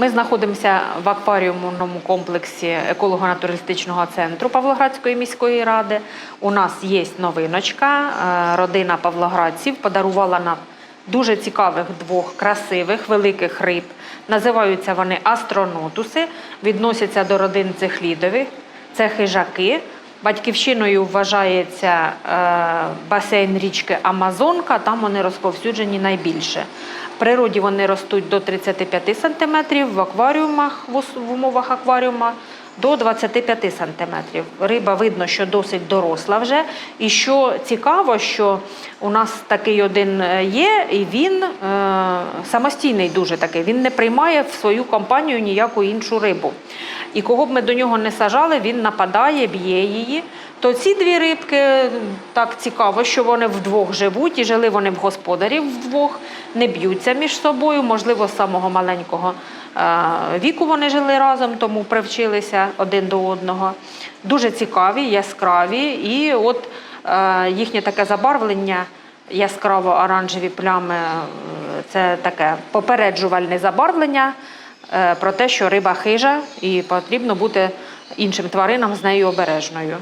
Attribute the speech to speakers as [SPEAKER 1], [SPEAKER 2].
[SPEAKER 1] Ми знаходимося в акваріумному комплексі еколого-натуристичного центру Павлоградської міської ради. У нас є новиночка. Е, Родина павлоградців подарувала нам дуже цікавих двох красивих великих риб. Називаються вони астронотуси, відносяться до родин цихлідових. Це хижаки. Батьківщиною вважається е, басейн річки Амазонка, там вони розповсюджені найбільше. В природі вони ростуть до 35 см, в акваріумах, в умовах акваріума до 25 см. Риба видно, що досить доросла вже. І що цікаво, що у нас такий один е, є, і він е, самостійний дуже такий. Він не приймає в свою компанію ніяку іншу рибу. І кого б ми до нього не сажали, він нападає, б'є її. То ці дві рибки так цікаво, що вони вдвох живуть і жили вони в господарів вдвох, не б'ються між собою. Можливо, з самого маленького е, віку вони жили разом, тому привчилися один до одного. Дуже цікаві, яскраві. І от е, їхнє таке забарвлення, яскраво-оранжеві плями е, це таке попереджувальне забарвлення про те, що риба хижа і потрібно бути іншим тваринам з нею обережною.